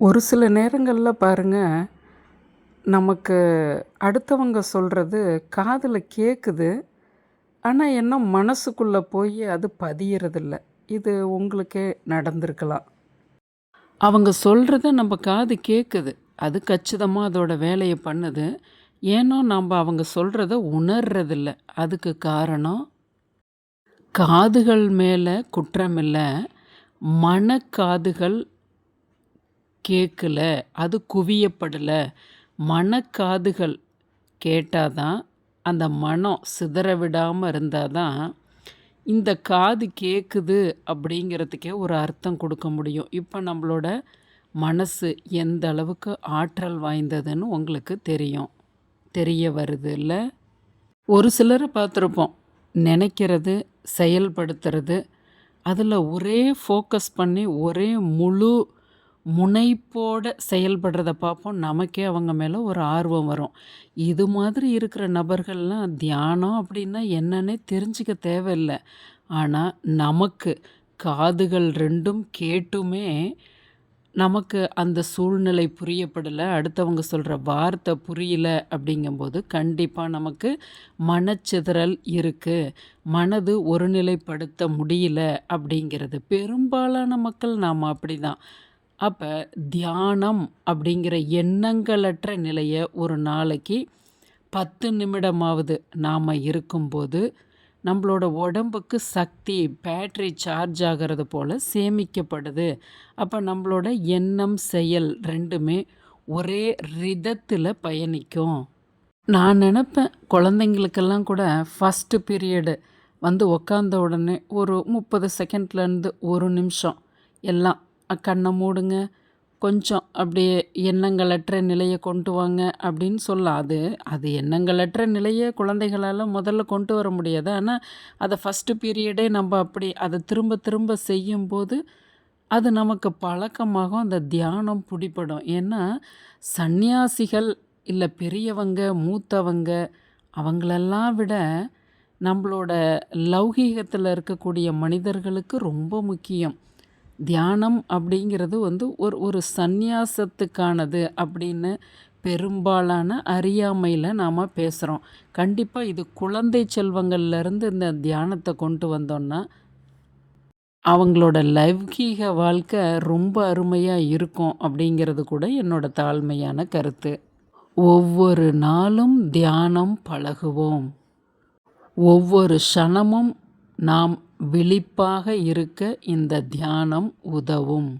ஒரு சில நேரங்களில் பாருங்க, நமக்கு அடுத்தவங்க சொல்கிறது காதில் கேட்குது. ஆனால் என்ன மனசுக்குள்ளே போய் அது பதியறதில்ல. இது உங்களுக்கே நடந்திருக்கலாம். அவங்க சொல்கிறத நம்ம காது கேட்குது. அது கச்சிதமாக அதோட வேலையை பண்ணுது. ஏனோ நம்ம அவங்க சொல்கிறத உணர்றதில்ல. அதுக்கு காரணம் காதுகள் மேல குற்றமில்ல. மனக்காதுகள் கேட்கல. அது குவியப்படல. மனக்காதுகள் கேட்டால் தான், அந்த மனம் சிதற விடாமல் இருந்தால் தான், இந்த காது கேட்குது அப்படிங்கிறதுக்கே ஒரு அர்த்தம் கொடுக்க முடியும். இப்போ நம்மளோட மனசு எந்த அளவுக்கு ஆற்றல் வாய்ந்ததுன்னு உங்களுக்கு தெரியும். தெரிய வருது இல்லை ஒரு சிலரை பார்த்துருப்போம். நினைக்கிறது, செயல்படுத்துறது, அதில் ஒரே ஃபோக்கஸ் பண்ணி ஒரே முழு முனைப்போடு செயல்படுறத பார்ப்போம். நமக்கே அவங்க மேலே ஒரு ஆர்வம் வரும். இது மாதிரி இருக்கிற நபர்கள்லாம் தியானம் அப்படின்னா என்னன்னே தெரிஞ்சுக்க தேவையில்லை ஆனால் நமக்கு காதுகள் ரெண்டும் கேட்டுமே, நமக்கு அந்த சூழ்நிலை புரியப்படலை அடுத்தவங்க சொல்கிற வார்த்தை புரியல அப்படிங்கும்போது, கண்டிப்பாக நமக்கு மனச்சிதறல் இருக்குது மனது ஒருநிலைப்படுத்த முடியல அப்படிங்கிறது. பெரும்பாலான மக்கள் நாம அப்படிதான். அப்போ தியானம் அப்படிங்கிற எண்ணங்களற்ற நிலையை ஒரு நாளைக்கு 10 நிமிடமாவது நாம் இருக்கும்போது, நம்மளோட உடம்புக்கு சக்தி, பேட்டரி சார்ஜ் ஆகிறது போல் சேமிக்கப்படுது. அப்போ நம்மளோட எண்ணம், செயல் ரெண்டுமே ஒரே ரிதத்தில் பயணிக்கும். நான் நினப்பேன் குழந்தைங்களுக்கெல்லாம் கூட ஃபஸ்ட்டு பீரியடு வந்து உட்காந்த உடனே ஒரு 30 செகண்ட்லேருந்து ஒரு நிமிஷம் எல்லாம் கண்ணை மூடுங்க. கொஞ்சம் அப்படியே எண்ணங்களற்ற நிலையை கொண்டு வாங்க அப்படின்னு சொல்லாது அது எண்ணங்களற்ற நிலையை குழந்தைகளால் முதல்ல கொண்டு வர முடியாது. ஆனால் அதை ஃபஸ்ட்டு பீரியடே நம்ம அப்படி அதை திரும்ப திரும்ப செய்யும்போது, அது நமக்கு பழக்கமாகும். அந்த தியானம் பிடிப்படும் ஏன்னா, சந்நியாசிகள் இல்லை பெரியவங்க, மூத்தவங்க அவங்களெல்லாம் விட, நம்மளோட லௌகீகத்தில் இருக்கக்கூடிய மனிதர்களுக்கு ரொம்ப முக்கியம். தியானம் அப்படிங்கிறது வந்து ஒரு ஒரு சந்நியாசத்துக்கானது அப்படின்னு பெரும்பாலான அறியாமையில் நாம் பேசுகிறோம் கண்டிப்பாக இது குழந்தை செல்வங்கள்லேருந்து இந்த தியானத்தை கொண்டு வந்தோன்னா அவங்களோட லைவ்கீக வாழ்க்கை ரொம்ப அருமையாக இருக்கும் அப்படிங்கிறது கூட என்னோட தாழ்மையான கருத்து. ஒவ்வொரு நாளும் தியானம் பழகுவோம். ஒவ்வொரு க்ஷணமும் நாம் விழிப்பாக இருக்க இந்த தியானம் உதவும்.